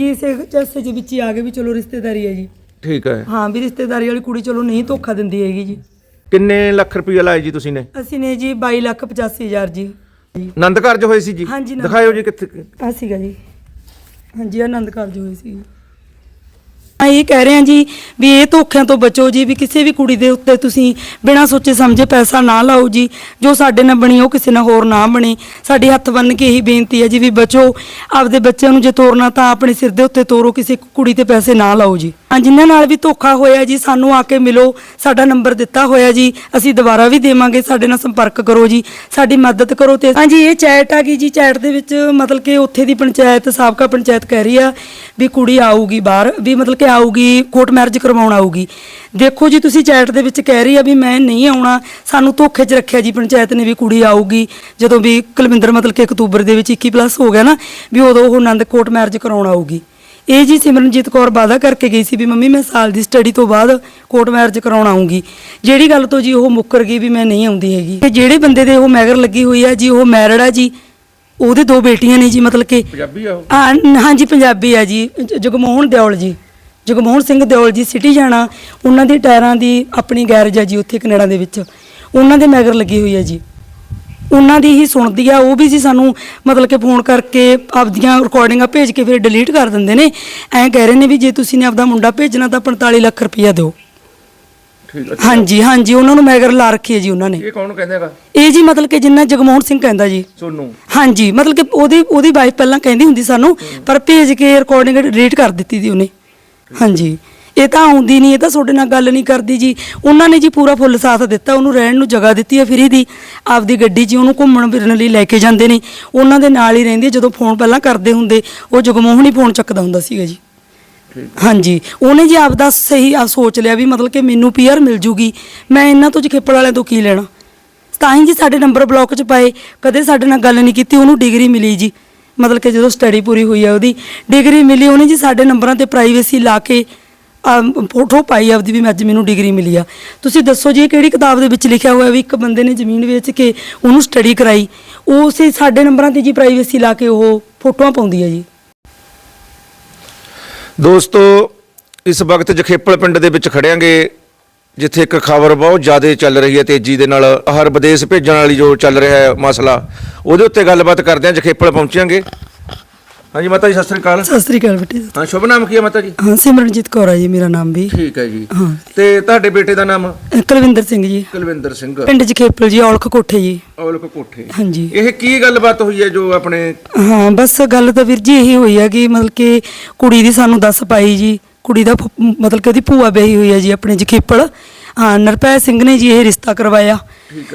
ਜੀ ਇਸੇ ਚਸੇ ਦੇ ਵਿੱਚ ਹੀ ਆ ਗਏ ਵੀ ਚਲੋ ਰਿਸ਼ਤੇਦਾਰੀ ਹੈ ਜੀ। ਠੀਕ ਹੈ। ਹਾਂ ਵੀ ਰਿਸ਼ਤੇਦਾਰੀ ਵਾਲੀ ਕੁੜੀ ਚਲੋ ਨਹੀਂ ਧੋਖਾ ਦਿੰਦੀ ਹੈਗੀ ਜੀ। ਕਿੰਨੇ ਲੱਖ ਰੁਪਏ ਲਾਏ ਜੀ ਤੁਸੀਂ ਨੇ? ਅਸੀਂ ਨੇ ਜੀ 22 ਲੱਖ 85 ਹਜ਼ਾਰ ਜੀ। ਆਨੰਦ ਕਾਰਜ ਹੋਏ ਸੀ ਜੀ? ਹਾਂਜੀ, ਆਨੰਦ ਦਿਖਾਇਓ ਜੀ ਕਿੱਥੇ ਆ ਸੀਗਾ ਜੀ। ਹਾਂਜੀ ਆਨੰਦ ਕਾਰਜ ਹੋਏ ਸੀ। ਇਹ ਕਹਿ ਰਹੇ ਹਾਂ ਜੀ ਵੀ ਇਹ ਧੋਖਿਆਂ ਤੋਂ ਬਚੋ ਜੀ, ਵੀ ਕਿਸੇ ਵੀ ਕੁੜੀ ਦੇ ਉੱਤੇ ਤੁਸੀਂ ਬਿਨਾਂ ਸੋਚੇ ਸਮਝੇ ਪੈਸਾ ਨਾ ਲਾਓ ਜੀ, ਜੋ ਸਾਡੇ ਨਾਲ ਬਣੀ ਉਹ ਕਿਸੇ ਨਾਲ ਹੋਰ ਨਾ ਬਣੇ। ਸਾਡੇ ਹੱਥ ਬੰਨ ਕੇ ਇਹੀ ਬੇਨਤੀ ਹੈ ਜੀ ਵੀ ਬਚੋ। ਆਪਦੇ ਬੱਚਿਆਂ ਨੂੰ ਜੇ ਤੋਰਨਾ ਤਾਂ ਆਪਣੇ ਸਿਰ ਦੇ ਉੱਤੇ ਤੋਰੋ, ਕਿਸੇ ਕੁੜੀ ਤੇ ਪੈਸੇ ਨਾ ਲਾਓ ਜੀ। ਹਾਂ, ਜਿਨ੍ਹਾਂ ਨਾਲ ਵੀ ਧੋਖਾ ਹੋਇਆ ਜੀ, ਸਾਨੂੰ ਆ ਕੇ ਮਿਲੋ, ਸਾਡਾ ਨੰਬਰ ਦਿੱਤਾ ਹੋਇਆ ਜੀ, ਅਸੀਂ ਦੁਬਾਰਾ ਵੀ ਦੇਵਾਂਗੇ, ਸਾਡੇ ਨਾਲ ਸੰਪਰਕ ਕਰੋ ਜੀ, ਸਾਡੀ ਮਦਦ ਕਰੋ ਤੇ ਹਾਂਜੀ ਇਹ ਚੈਟ ਆ ਗਈ ਜੀ, ਚੈਟ ਦੇ ਵਿੱਚ ਮਤਲਬ ਕਿ ਉੱਥੇ ਦੀ ਪੰਚਾਇਤ, ਸਾਬਕਾ ਪੰਚਾਇਤ ਕਹਿ ਰਹੀ ਆ ਵੀ ਕੁੜੀ ਆਊਗੀ ਬਾਹਰ, ਵੀ ਮਤਲਬ ਕਿ ਆਊਗੀ, ਕੋਰਟ ਮੈਰਿਜ ਕਰਵਾਉਣ ਆਊਗੀ। ਦੇਖੋ ਜੀ, ਤੁਸੀਂ ਚੈਟ ਦੇ ਵਿੱਚ ਕਹਿ ਰਹੀ ਆ ਵੀ ਮੈਂ ਨਹੀਂ ਆਉਣਾ, ਸਾਨੂੰ ਧੋਖੇ 'ਚ ਰੱਖਿਆ ਜੀ ਪੰਚਾਇਤ ਨੇ ਵੀ ਕੁੜੀ ਆਊਗੀ, ਜਦੋਂ ਵੀ ਕੁਲਵਿੰਦਰ ਮਤਲਬ ਕਿ ਅਕਤੂਬਰ ਦੇ ਵਿੱਚ 21 ਪਲੱਸ ਹੋ ਗਿਆ ਨਾ, ਵੀ ਉਦੋਂ ਉਹ ਆਨੰਦ ਕੋਰਟ ਮੈਰਿਜ ਕਰਾਉਣ ਆਊਗੀ। ਇਹ ਜੀ ਸਿਮਰਨਜੀਤ ਕੌਰ ਵਾਅਦਾ ਕਰਕੇ ਗਈ ਸੀ ਵੀ ਮੰਮੀ ਮੈਂ ਸਾਲ ਦੀ ਸਟੱਡੀ ਤੋਂ ਬਾਅਦ ਕੋਰਟ ਮੈਰਿਜ ਕਰਾਉਣ ਆਉਂਗੀ ਜਿਹੜੀ ਗੱਲ ਤੋਂ ਜੀ ਉਹ ਮੁੱਕਰ ਗਈ ਵੀ ਮੈਂ ਨਹੀਂ ਆਉਂਦੀ ਹੈਗੀ। ਤੇ ਜਿਹੜੇ ਬੰਦੇ ਦੇ ਉਹ ਮੈਗਰ ਲੱਗੀ ਹੋਈ ਆ ਜੀ ਉਹ ਮੈਰਿਡ ਆ ਜੀ। ਉਹਦੇ ਦੋ ਬੇਟੀਆਂ ਨੇ ਜੀ ਮਤਲਬ ਕਿ ਪੰਜਾਬੀ ਆ ਉਹ? ਹਾਂ ਹਾਂਜੀ ਪੰਜਾਬੀ ਆ ਜੀ। ਜ- ਜਗਮੋਹਨ ਦਿਓਲ ਜੀ। ਜਗਮੋਹਨ ਸਿੰਘ ਦਿਓਲ ਜੀ ਸਿਟੀ ਜਾਣਾ। ਉਹਨਾਂ ਦੇ ਟਾਇਰਾਂ ਦੀ ਆਪਣੀ ਗੈਰੇਜ ਆ ਜੀ ਉੱਥੇ ਕੈਨੇਡਾ ਦੇ ਵਿੱਚ। ਉਹਨਾਂ ਦੇ ਮੈਗਰ ਲੱਗੀ ਹੋਈ ਆ ਜੀ। ਉਹਨਾਂ ਦੀ ਹੀ ਸੁਣਦੀ ਆ ਉਹ ਵੀ ਜੀ ਸਾਨੂੰ ਮਤਲਬ ਕਿ ਫੋਨ ਕਰਕੇ ਆਪਦੀਆਂ ਰਿਕਾਰਡਿੰਗਾਂ ਭੇਜ ਕੇ ਫਿਰ ਡਿਲੀਟ ਕਰ ਦਿੰਦੇ ਨੇ। ਐਂ ਕਹਿ ਰਹੇ ਨੇ ਵੀ ਜੇ ਤੁਸੀਂ ਨੇ ਆਪਦਾ ਮੁੰਡਾ ਭੇਜਣਾ ਤਾਂ 45 ਲੱਖ ਰੁਪਇਆ ਦਿਓ। ਠੀਕ ਹਾਂਜੀ ਹਾਂਜੀ ਉਹਨਾਂ ਨੂੰ ਮੈਗਰ ਲਾ ਰੱਖੀ ਹੈ ਜੀ ਉਹਨਾਂ ਨੇ। ਇਹ ਕੌਣ ਕਹਿੰਦਾ ਹੈਗਾ? ਇਹ ਜੀ ਮਤਲਬ ਕਿ ਜਿੰਨਾ ਜਗਮੋਹਨ ਸਿੰਘ ਕਹਿੰਦਾ ਜੀ। ਸੋਨੂੰ। ਹਾਂਜੀ ਮਤਲਬ ਕਿ ਉਹਦੀ ਉਹਦੀ ਵਾਈਫ ਪਹਿਲਾਂ ਕਹਿੰਦੀ ਹੁੰਦੀ ਸਾਨੂੰ ਪਰ ਭੇਜ ਕੇ ਰਿਕਾਰਡਿੰਗ ਡਿਲੀਟ ਕਰ ਦਿੱਤੀ ਸੀ ਉਹਨੇ। ਹਾਂਜੀ। ਇਹ ਤਾਂ ਆਉਂਦੀ ਨਹੀਂ, ਇਹ ਤਾਂ ਤੁਹਾਡੇ ਨਾਲ ਗੱਲ ਨਹੀਂ ਕਰਦੀ ਜੀ। ਉਹਨਾਂ ਨੇ ਜੀ ਪੂਰਾ ਫੁੱਲ ਸਾਥ ਦਿੱਤਾ, ਉਹਨੂੰ ਰਹਿਣ ਨੂੰ ਜਗ੍ਹਾ ਦਿੱਤੀ ਹੈ ਫਰੀ ਦੀ। ਆਪਦੀ ਗੱਡੀ 'ਚ ਉਹਨੂੰ ਘੁੰਮਣ ਫਿਰਨ ਲਈ ਲੈ ਕੇ ਜਾਂਦੇ ਨੇ। ਉਹਨਾਂ ਦੇ ਨਾਲ ਹੀ ਰਹਿੰਦੀ ਹੈ ਜਦੋਂ ਫੋਨ ਪਹਿਲਾਂ ਕਰਦੇ ਹੁੰਦੇ, ਉਹ ਜਗਮੋਹਨ ਫੋਨ ਚੱਕਦਾ ਹੁੰਦਾ ਸੀਗਾ ਜੀ। ਹਾਂਜੀ, ਉਹਨੇ ਜੀ ਆਪਦਾ ਸਹੀ ਆ ਸੋਚ ਲਿਆ ਵੀ ਮਤਲਬ ਕਿ ਮੈਨੂੰ ਪੀਆਰ ਮਿਲ ਜੂਗੀ। ਮੈਂ ਇਹਨਾਂ ਤੋਂ ਜਖੇਪੜ ਵਾਲਿਆਂ ਤੋਂ ਕੀ ਲੈਣਾ? ਤਾਂ ਹੀ ਜੀ ਸਾਡੇ ਨੰਬਰ ਬਲੌਕ 'ਚ ਪਾਏ। ਕਦੇ ਸਾਡੇ ਨਾਲ ਗੱਲ ਨਹੀਂ ਕੀਤੀ, ਉਹਨੂੰ ਡਿਗਰੀ ਮਿਲੀ ਜੀ। ਮਤਲਬ ਕਿ ਜਦੋਂ ਸਟੱਡੀ ਪੂਰੀ ਹੋਈ ਆ ਉਹਦੀ, ਡਿਗਰੀ ਮਿਲੀ, ਉਹਨੇ ਜੀ ਸਾਡੇ ਨੰਬਰਾਂ ਤੇ ਪ੍ਰਾਈਵੇਸੀ ਲਾ ਕੇ ਫੋਟੋ ਪਾਈ ਆਪਦੀ ਵੀ ਮੈਂ ਅੱਜ ਮੈਨੂੰ ਡਿਗਰੀ ਮਿਲੀ ਆ। ਤੁਸੀਂ ਦੱਸੋ ਜੀ, ਇਹ ਕਿਹੜੀ ਕਿਤਾਬ ਦੇ ਵਿੱਚ ਲਿਖਿਆ ਹੋਇਆ ਵੀ ਇੱਕ ਬੰਦੇ ਨੇ ਜ਼ਮੀਨ ਵੇਚ ਕੇ ਉਹਨੂੰ ਸਟੱਡੀ ਕਰਾਈ? ਉਹ ਉਸੇ ਸਾਡੇ ਨੰਬਰਾਂ ਤੇ ਜੀ ਪ੍ਰਾਈਵੇਸੀ ਲਾ ਕੇ ਉਹ ਫੋਟੋਆਂ ਪਾਉਂਦੀ ਆ ਜੀ। ਦੋਸਤੋ, ਇਸ ਵਕਤ ਜਖੇਪਲ ਪਿੰਡ ਦੇ ਵਿੱਚ ਖੜਿਆਂਗੇ, ਜਿੱਥੇ ਇੱਕ ਖਬਰ ਬਹੁਤ ਜ਼ਿਆਦਾ ਚੱਲ ਰਹੀ ਹੈ, ਤੇਜ਼ੀ ਦੇ ਨਾਲ ਹਰ ਵਿਦੇਸ਼ ਭੇਜਣ ਵਾਲੀ ਜੋ ਚੱਲ ਰਿਹਾ ਹੈ ਮਸਲਾ, ਉਹਦੇ ਉੱਤੇ ਗੱਲਬਾਤ ਕਰਦੇ ਹਾਂ, ਜਖੇਪਲ ਪਹੁੰਚਾਂਗੇ। ਹਾਂਜੀ ਮਾਤਾ ਜੀ ਸਤਿ ਸ੍ਰੀ ਅਕਾਲ। ਸਤਿ ਸ੍ਰੀ ਅਕਾਲ ਬੇਟੇ ਹਾਂ ਸ਼ੁਭ ਨਾਮ ਕੀ ਹੈ ਮਾਤਾ ਜੀ? ਹਾਂ ਸਿਮਰਨਜੀਤ ਕੌਰ ਆ ਜੀ ਮੇਰਾ ਨਾਮ ਵੀ। ਠੀਕ ਹੈ ਜੀ। ਹਾਂ। ਤੇ ਤੁਹਾਡੇ ਬੇਟੇ ਦਾ ਨਾਮ? ਅ, ਕੁਲਵਿੰਦਰ ਸਿੰਘ ਜੀ। ਕੁਲਵਿੰਦਰ ਸਿੰਘ। ਪਿੰਡ ਜਖੇਪਲ ਜੀ ਔਲਖ ਕੋਠੇ ਜੀ। ਔਲਕ ਕੋਠੇ। ਹਾਂਜੀ। ਇਹ ਕੀ ਗੱਲਬਾਤ ਹੋਈ ਹੈ ਜੋ ਆਪਣੇ ਹਾਂ ਬਸ ਗੱਲ ਤਾਂ ਵੀਰ ਜੀ ਇਹੀ ਹੋਈ ਹੈ ਕਿ ਮਤਲਬ ਕਿ ਕੁੜੀ ਦੀ ਸਾਨੂੰ ਦੱਸ ਪਾਈ ਜੀ। ਕੁੜੀ ਦਾ ਫੁ- ਮਤਲਬ ਕਿ ਉਹਦੀ ਭੂਆ ਵਿਆਹੀ ਹੋਈ ਹੈ ਜੀ ਆਪਣੇ ਜਖੇਪਲ ਹਾਂ ਨਰਪੈ ਸਿੰਘ ਨੇ ਜੀ ਇਹ ਰਿਸ਼ਤਾ ਕਰਵਾਇਆ।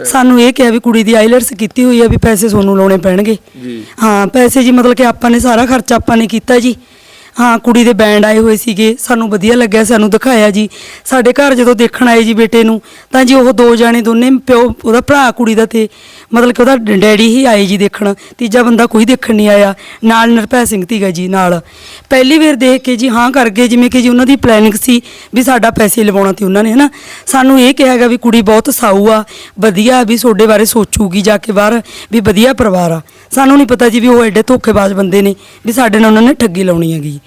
ਸਾਨੂੰ ਇਹ ਕਿਹਾ ਵੀ ਕੁੜੀ ਦੀ ਆਈਲੈਟਸ ਕੀਤੀ ਹੋਈ ਹੈ ਵੀ ਪੈਸੇ ਤੁਹਾਨੂੰ ਲਾਉਣੇ ਪੈਣਗੇ। ਜੀ। ਹਾਂ ਪੈਸੇ ਜੀ ਮਤਲਬ ਕਿ ਆਪਾਂ ਨੇ ਸਾਰਾ ਖਰਚਾ ਆਪਾਂ ਨੇ ਕੀਤਾ ਜੀ। ਹਾਂ ਕੁੜੀ ਦੇ ਬੈਂਡ ਆਏ ਹੋਏ ਸੀਗੇ ਸਾਨੂੰ ਵਧੀਆ ਲੱਗਿਆ ਸਾਨੂੰ ਦਿਖਾਇਆ ਜੀ। ਸਾਡੇ ਘਰ ਜਦੋਂ ਦੇਖਣ ਆਏ ਜੀ ਬੇਟੇ ਨੂੰ ਤਾਂ ਜੀ ਉਹ ਦੋ ਜਾਣੇ ਦੋਨੇ ਪਿਓ ਉਹਦਾ ਭਰਾ ਕੁੜੀ ਦਾ ਤੇ ਮਤਲਬ ਕਿ ਉਹਦਾ ਡੈਡੀ ਹੀ ਆਏ ਜੀ ਦੇਖਣ। ਤੀਜਾ ਬੰਦਾ ਕੋਈ ਦੇਖਣ ਨਹੀਂ ਆਇਆ। ਨਾਲ ਨਰਪੈ ਸਿੰਘ ਤੀਗਾ ਜੀ ਨਾਲ। ਪਹਿਲੀ ਵਾਰ ਦੇਖ ਕੇ ਜੀ ਹਾਂ ਕਰ ਗਏ ਜਿਵੇਂ ਕਿ ਜੀ ਉਹਨਾਂ ਦੀ ਪਲੈਨਿੰਗ ਸੀ ਵੀ ਸਾਡਾ ਪੈਸੇ ਲਵਾਉਣਾ ਤੇ ਉਹਨਾਂ ਨੇ ਹਨਾ? ਸਾਨੂੰ ਇਹ ਕਿਹਾਗਾ ਵੀ ਕੁੜੀ ਬਹੁਤ ਸਾਊ ਆ ਵਧੀਆ ਵੀ ਤੁਹਾਡੇ ਬਾਰੇ ਸੋਚੂਗੀ ਜਾ ਕੇ ਬਾਹਰ ਵੀ ਵਧੀਆ ਪਰਿਵਾਰ ਆ। ਸਾਨੂੰ ਨਹੀਂ ਪਤਾ ਜੀ ਵੀ ਉਹ ਐਡੇ ਧੋਖੇਬਾਜ਼ ਬੰਦੇ ਨੇ ਵੀ ਸਾਡੇ ਨਾਲ ਉਹਨਾਂ ਨੇ ਠੱਗੀ ਲਾਉਣੀ ਹੈਗੀ।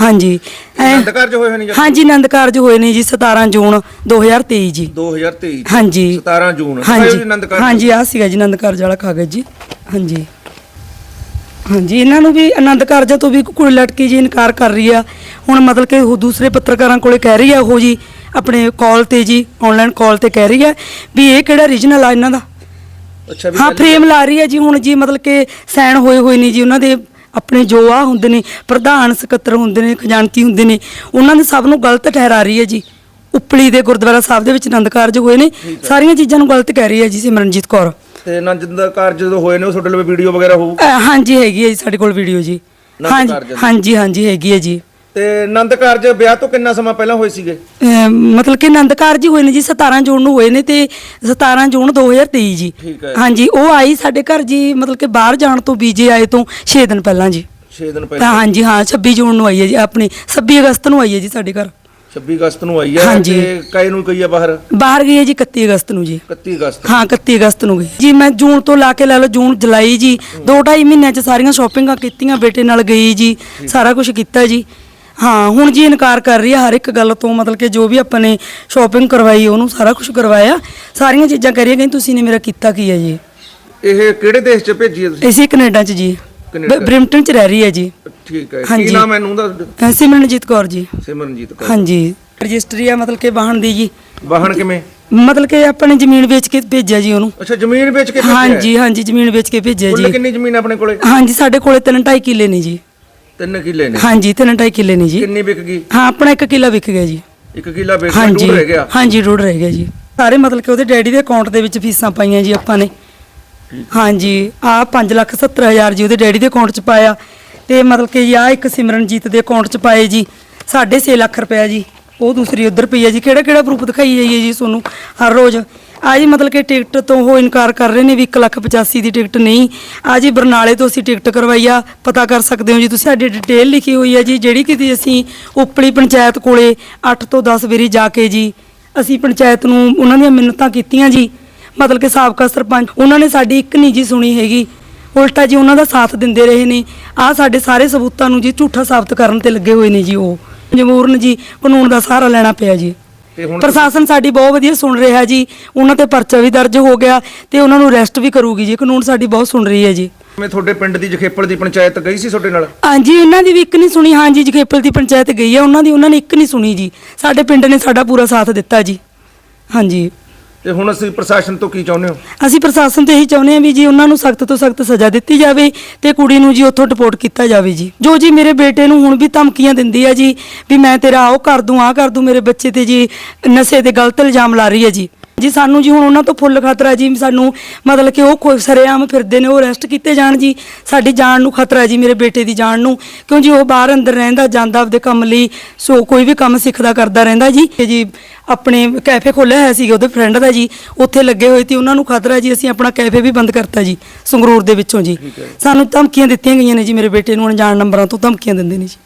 ਹਾਂਜੀ ਐਂ- ਆਨੰਦ ਕਾਰਜ ਹੋਏ ਹੋਏ ਨੇ ਜੀ ਹਾਂਜੀ ਆਨੰਦ ਕਾਰਜ ਹੋਏ ਨੇ ਜੀ 17 ਜੂਨ 2023 ਜੀ। 2023 ਹਾਂਜੀ। 17 ਜੂਨ। ਹਾਂਜੀ। ਕਾਰਜ ਹਾਂਜੀ ਆ ਸੀਗਾ ਜੀ ਆਨੰਦ ਕਾਰਜ ਵਾਲਾ ਕਾਗਜ਼ ਜੀ। ਹਾਂਜੀ। ਹਾਂਜੀ ਇਹਨਾਂ ਨੂੰ ਵੀ ਆਨੰਦ ਕਾਰਜਾਂ ਤੋਂ ਵੀ ਕੁੜੀ ਲਟਕੀ ਜੀ ਇਨਕਾਰ ਕਰ ਰਹੀ ਆ। ਹੁਣ ਮਤਲਬ ਕਿ ਉਹ ਦੂਸਰੇ ਪੱਤਰਕਾਰਾਂ ਕੋਲੇ ਕਹਿ ਰਹੀ ਆ ਉਹ ਜੀ ਆਪਣੇ ਕਾਲ ਤੇ ਜੀ ਆਨਲਾਈਨ ਕਾਲ ਤੇ ਕਹਿ ਰਹੀ ਆ ਵੀ ਇਹ ਕਿਹੜਾ ਰੀਜਨਲ ਆ ਇਹਨਾਂ ਦਾ। ਅੱਛਾ ਵੀ ਹਾਂ ਫਰੇਮ ਲਾ ਰਹੀ ਹੈ ਜੀ ਹੁਣ ਜੀ ਮਤਲਬ ਕਿ ਸਾਈਨ ਹੋਏ ਹੋਏ ਨੇ ਜੀ ਉਹਨਾਂ ਦੇ ਆਪਣੇ ਜੋ ਆ ਹੁੰਦੇ ਨੇ ਪ੍ਰਧਾਨ ਸਕੱਤਰ ਹੁੰਦੇ ਨੇ ਖਜ਼ਾਨਚੀ ਹੁੰਦੇ ਨੇ ਉਹਨਾਂ ਨੇ ਸਭ ਨੂੰ ਗਲਤ ਠਹਿਰਾ ਰਹੀ ਹੈ ਜੀ। ਉਪਲੀ ਦੇ ਗੁਰਦੁਆਰਾ ਸਾਹਿਬ ਦੇ ਵਿੱਚ ਆਨੰਦ ਕਾਰਜ ਹੋਏ ਨੇ ਸਾਰੀਆਂ ਚੀਜ਼ਾਂ ਨੂੰ ਗਲਤ ਕਹਿ ਰਹੀ ਹੈ ਜੀ ਸਿਮਰਨਜੀਤ ਕੌਰ। ਤੇ ਆਨੰਦ ਕਾਰਜ ਜਦੋਂ ਹੋਏ ਨੇ ਉਹ ਤੁਹਾਡੇ ਲਈ ਵੀਡੀਓ ਵਗੈਰਾ ਹੋਊ? ਹਾਂਜੀ ਹੈਗੀ ਹੈ ਜੀ ਸਾਡੇ ਕੋਲ ਵੀਡੀਓ ਜੀ। ਹਾਂਜੀ ਕਾਰਜ ਦੀ। ਹਾਂਜੀ ਹਾਂਜੀ ਹੈਗੀ ਹੈ ਜੀ। ਤੇ ਆਨੰਦ ਕਾਰਜ ਵਿਆਹ ਤੋਂ ਕਿੰਨਾ ਸਮਾਂ ਪਹਿਲਾਂ ਹੋਏ ਸੀਗੇ? ਮਤਲਬ ਕਿ ਆਨੰਦ ਕਾਰਜ ਹੀ ਹੋਏ ਨੇ ਜੀ 17 ਜੂਨ ਨੂੰ ਹੋਏ ਨੇ ਤੇ 17 ਜੂਨ 2023 ਜੀ। ਠੀਕ ਹੈ। ਹਾਂਜੀ ਉਹ ਆਈ ਸਾਡੇ ਘਰ ਜੀ ਮਤਲਬ ਕਿ ਬਾਹਰ ਜਾਣ ਤੋਂ ਵੀਜੇ ਆਏ ਤੋਂ 6 ਦਿਨ ਪਹਿਲਾਂ ਜੀ। 6 ਦਿਨ ਤਾਂ ਪਹਿਲਾਂ। ਹਾਂਜੀ ਹਾਂ 26 ਜੂਨ ਨੂੰ ਆਈ ਹੈ ਜੀ ਆਪਣੀ 26 ਅਗਸਤ ਨੂੰ ਆਈ ਹੈ ਜੀ ਸਾਡੇ ਘਰ। 26 ਅਗਸਤ ਨੂੰ ਆਈ ਹੈ ਹਾਂਜੀ। ਤੇ ਕਾਇ ਨੂੰ ਗਈ ਹੈ ਬਾਹਰ? ਬਾਹਰ ਗਈ ਹੈ ਜੀ 31 ਅਗਸਤ ਨੂੰ ਜੀ। 31 ਅਗਸਤ। ਹਾਂ 31 ਅਗਸਤ ਨੂੰ ਗਈ। ਜੀ ਮੈਂ ਜੂਨ ਤੋਂ ਲਾ ਕੇ ਲੈ ਲਓ ਜੂਨ ਜੁਲਾਈ ਜੀ। 2.5 ਮਹੀਨਿਆਂ ਚ ਸਾਰੀਆਂ ਸ਼ਾਪਿੰਗਾਂ ਕੀਤੀਆਂ ਬੇਟੇ ਨਾਲ ਗਈ ਜੀ ਸਾਰਾ ਕੁਝ ਕੀਤਾ ਜੀ। ਹਾਂ ਹੁਣ ਜੀ ਇਨਕਾਰ ਕਰ ਰਹੀ ਹੈ ਹਰ ਇੱਕ ਗੱਲ ਤੋਂ ਮਤਲਬ ਕਿ ਜੋ ਵੀ ਆਪਾਂ ਨੇ ਸ਼ਾਪਿੰਗ ਕਰਵਾਈ ਉਹਨੂੰ ਸਾਰਾ ਕੁਝ ਕਰਵਾਇਆ। ਸਾਰੀਆਂ ਚੀਜ਼ਾਂ ਕਰੀਆਂ ਗਈ ਤੁਸੀਂ ਨੇ ਮੇਰਾ ਕੀਤਾ ਕੀ ਹੈ ਜੀ। ਇਹ ਕਿਹੜੇ ਦੇਸ਼ ਚ ਭੇਜੀ ਹੈ ਤੁਸੀਂ? ਇਸੇ ਕੈਨੇਡਾ ਚ ਜੀ। ਕੈਨੇਡਾ। ਬ- ਬ੍ਰਿਮਟਨ ਚ ਰਹਿ ਰਹੀ ਹੈ ਜੀ। ਠੀਕ ਹੈ। ਕੀ ਹਾਂਜੀ। ਨਾਮ ਹੈ ਇਹਨੂੰ ਦਾ? ਸਿਮਰਨਜੀਤ ਕੌਰ ਜੀ। ਸਿਮਰਨਜੀਤ ਕੌਰ। ਹਾਂਜੀ। ਰਜਿਸਟਰੀ ਆ ਮਤਲਬ ਕਿ ਵਾਹਨ ਦੀ ਜੀ। ਵਾਹਨ ਕਿਵੇਂ? ਮਤਲਬ ਕਿ ਆਪਾਂ ਨੇ ਜ਼ਮੀਨ ਵੇਚ ਕੇ ਭੇਜਿਆ ਜੀ ਉਹਨੂੰ। ਅੱਛਾ ਜ਼ਮੀਨ ਵੇਚ ਕੇ ਭੇਜਿਆ ਹੈ? ਹਾਂਜੀ ਹਾਂਜੀ ਜ਼ਮੀਨ ਵੇਚ ਕੇ ਭੇਜਿਆ ਕੁੱਲ ਜੀ। ਕਿੰਨੀ ਜ਼ਮੀਨ ਆਪਣੇ ਕੋਲੇ? ਹਾਂਜੀ ਸਾਡੇ ਕੋਲੇ 3.5 ਕਿੱਲੇ ਨੇ ਜੀ। 3 ਕਿੱਲੇ ਨੇ? ਹਾਂਜੀ 3.5 ਕਿੱਲੇ ਨੇ ਜੀ। ਕਿੰਨੀ ਵਿਕ ਗਈ? ਹਾਂ ਆਪਣਾ ਇੱਕ ਕਿੱਲਾ ਵਿਕ ਗਿਆ ਜੀ। 1 ਕਿੱਲਾ ਵੇਚ ਕੇ ਹਾਂਜੀ। ਰਹਿ ਗਿਆ? ਹਾਂਜੀ ਰੋਡ ਰਹਿ ਗਿਆ ਜੀ। ਸਾਰੇ ਮਤਲਬ ਕਿ ਉਹਦੇ ਡੈਡੀ ਦੇ ਅਕਾਊਂਟ ਦੇ ਵਿੱਚ ਫੀਸਾਂ ਪਾਈਆਂ ਜੀ ਆਪਾਂ ਨੇ। ਹਾਂਜੀ ਆ 5 ਲੱਖ 70 ਹਜ਼ਾਰ ਜੀ ਉਹਦੇ ਡੈਡੀ ਦੇ ਅਕਾਊਂਟ 'ਚ ਪਾਇਆ ਤੇ ਮਤਲਬ ਕਿ ਆ ਇੱਕ ਸਿਮਰਨਜੀਤ ਦੇ ਅਕਾਊਂਟ 'ਚ ਪਾਏ ਜੀ 6.5 ਲੱਖ ਰੁਪਇਆ ਜੀ। ਉਹ ਦੂਸਰੀ ਉਧਰ ਪਈ ਹੈ ਜੀ। ਕਿਹੜਾ ਕਿਹੜਾ ਪ੍ਰੂਫ ਦਿਖਾਈ ਜਾਈਏ ਜੀ ਤੁਹਾਨੂੰ ਹਰ ਰੋਜ਼? ਆ ਜੀ ਮਤਲਬ ਕਿ ਟਿਕਟ ਤੋਂ ਉਹ ਇਨਕਾਰ ਕਰ ਰਹੇ ਨੇ ਵੀ 1 ਲੱਖ 85 ਦੀ ਟਿਕਟ ਨਹੀਂ। ਆ ਜੀ ਬਰਨਾਲੇ ਤੋਂ ਅਸੀਂ ਟਿਕਟ ਕਰਵਾਈ ਆ। ਪਤਾ ਕਰ ਸਕਦੇ ਹੋ ਜੀ ਤੁਸੀਂ, ਸਾਡੀ ਡਿਟੇਲ ਲਿਖੀ ਹੋਈ ਹੈ ਜੀ, ਜਿਹੜੀ ਕਿ ਅਸੀਂ ਉਪਲੀ ਪੰਚਾਇਤ ਕੋਲੇ 8 ਤੋਂ 10 ਵਾਰੀ ਜਾ ਕੇ ਜੀ, ਅਸੀਂ ਪੰਚਾਇਤ ਨੂੰ ਉਹਨਾਂ ਦੀਆਂ ਮਿੰਨਤਾਂ ਕੀਤੀਆਂ ਜੀ। ਮਤਲਬ ਕਿ ਸਾਬਕਾ ਸਰਪੰਚ ਉਹਨਾਂ ਨੇ ਸਾਡੀ ਇੱਕ ਨਹੀਂ ਜੀ ਸੁਣੀ ਹੈਗੀ। ਉਲਟਾ ਜੀ ਉਹਨਾਂ ਦਾ ਸਾਥ ਦਿੰਦੇ ਰਹੇ ਨੇ। ਆ ਸਾਡੇ ਸਾਰੇ ਸਬੂਤਾਂ ਨੂੰ ਜੀ ਝੂਠਾ ਸਾਬਤ ਕਰਨ ਤੇ ਲੱਗੇ ਹੋਏ ਨੇ ਜੀ ਉਹ। ਜਮਹੂਰਨ ਜੀ ਕਾਨੂੰਨ ਦਾ ਸਹਾਰਾ ਲੈਣਾ ਪਿਆ ਜੀ। ਤੇ ਹੁਣ ਪ੍ਰਸ਼ਾਸਨ ਸਾਡੀ ਬਹੁਤ ਵਧੀਆ ਸੁਣ ਰਿਹਾ ਜੀ। ਉਹਨਾਂ ਤੇ ਪਰਚਾ ਵੀ ਦਰਜ ਹੋ ਗਿਆ ਤੇ ਉਹਨਾਂ ਨੂੰ ਅਰੈਸਟ ਵੀ ਕਰੂਗੀ ਜੀ। ਕਾਨੂੰਨ ਸਾਡੀ ਬਹੁਤ ਸੁਣ ਰਹੀ ਹੈ ਜੀ। ਮੈਂ ਤੁਹਾਡੇ ਪਿੰਡ ਦੀ ਜਖੇਪਲ ਦੀ ਪੰਚਾਇਤ ਗਈ ਸੀ ਤੁਹਾਡੇ ਨਾਲ? ਹਾਂਜੀ ਇਹਨਾਂ ਦੀ ਵੀ ਇੱਕ ਨਹੀਂ ਸੁਣੀ। ਹਾਂਜੀ ਜਖੇਪਲ ਦੀ ਪੰਚਾਇਤ ਗਈ ਹੈ ਉਹਨਾਂ ਦੀ ਉਹਨਾਂ ਨੇ ਇੱਕ ਨਹੀਂ ਸੁਣੀ ਜੀ। ਸਾਡੇ ਪਿੰਡ ਨੇ ਸਾਡਾ ਪੂਰਾ ਸਾਥ ਦਿੱਤਾ ਜੀ। ਹਾਂਜੀ। ਤੇ ਹੁਣ ਅਸੀਂ ਪ੍ਰਸ਼ਾਸਨ ਤੋਂ ਕੀ ਚਾਹੁੰਦੇ ਹੋ? ਅਸੀਂ ਪ੍ਰਸ਼ਾਸਨ ਤੇ ਇਹੀ ਚਾਹੁੰਦੇ ਹਾਂ ਵੀ ਜੀ ਉਹਨਾਂ ਨੂੰ ਸਖਤ ਤੋਂ ਸਖਤ ਸਜ਼ਾ ਦਿੱਤੀ ਜਾਵੇ ਤੇ ਕੁੜੀ ਨੂੰ ਜੀ ਉੱਥੋਂ ਡਿਪੋਰਟ ਕੀਤਾ ਜਾਵੇ ਜੀ। ਜੋ ਜੀ ਮੇਰੇ ਬੇਟੇ ਨੂੰ ਹੁਣ ਵੀ ਧਮਕੀਆਂ ਦਿੰਦੀ ਆ ਜੀ ਵੀ ਮੈਂ ਤੇਰਾ ਉਹ ਕਰ ਦੂੰ ਆ ਕਰ ਦੂੰ, ਮੇਰੇ ਬੱਚੇ ਤੇ ਜੀ ਨਸ਼ੇ ਦੇ ਗਲਤ ਇਲਜ਼ਾਮ ਲਾ ਰਹੀ ਹੈ ਜੀ। ਜੀ ਸਾਨੂੰ ਜੀ ਹੁਣ ਉਹਨਾਂ ਤੋਂ ਫੁੱਲ ਖਤਰਾ ਜੀ ਸਾਨੂੰ ਮਤਲਬ ਕਿ ਉਹ ਸਰੇਆਮ ਫਿਰਦੇ ਨੇ ਉਹ ਅਰੈਸਟ ਕੀਤੇ ਜਾਣ ਜੀ। ਸਾਡੀ ਜਾਨ ਨੂੰ ਖਤਰਾ ਜੀ ਮੇਰੇ ਬੇਟੇ ਦੀ ਜਾਨ ਨੂੰ। ਕਿਉਂ ਜੀ ਉਹ ਬਾਹਰ ਅੰਦਰ ਰਹਿੰਦਾ ਜਾਂਦਾ ਆਪਦੇ ਕੰਮ ਲਈ ਸੋ ਕੋਈ ਵੀ ਕੰਮ ਸਿੱਖਦਾ ਕਰਦਾ ਰਹਿੰਦਾ ਜੀ। ਜੀ ਆਪਣੇ ਕੈਫੇ ਖੋਲ੍ਹਿਆ ਹੋਇਆ ਸੀ ਉਹਦੇ ਫਰੈਂਡ ਦਾ ਜੀ। ਉੱਥੇ ਲੱਗੇ ਹੋਏ ਸੀ ਉਹਨਾਂ ਨੂੰ ਖਤਰਾ ਜੀ ਅਸੀਂ ਆਪਣਾ ਕੈਫੇ ਵੀ ਬੰਦ ਕਰਤਾ ਜੀ ਸੰਗਰੂਰ ਦੇ ਵਿੱਚੋਂ ਜੀ। ਸਾਨੂੰ ਧਮਕੀਆਂ ਦਿੱਤੀਆਂ ਗਈਆਂ ਨੇ ਜੀ ਮੇਰੇ ਬੇਟੇ ਨੂੰ ਅਣਜਾਣ ਨੰਬਰਾਂ ਤੋਂ ਧਮਕੀਆਂ ਦਿੰਦੇ ਨੇ ਜੀ।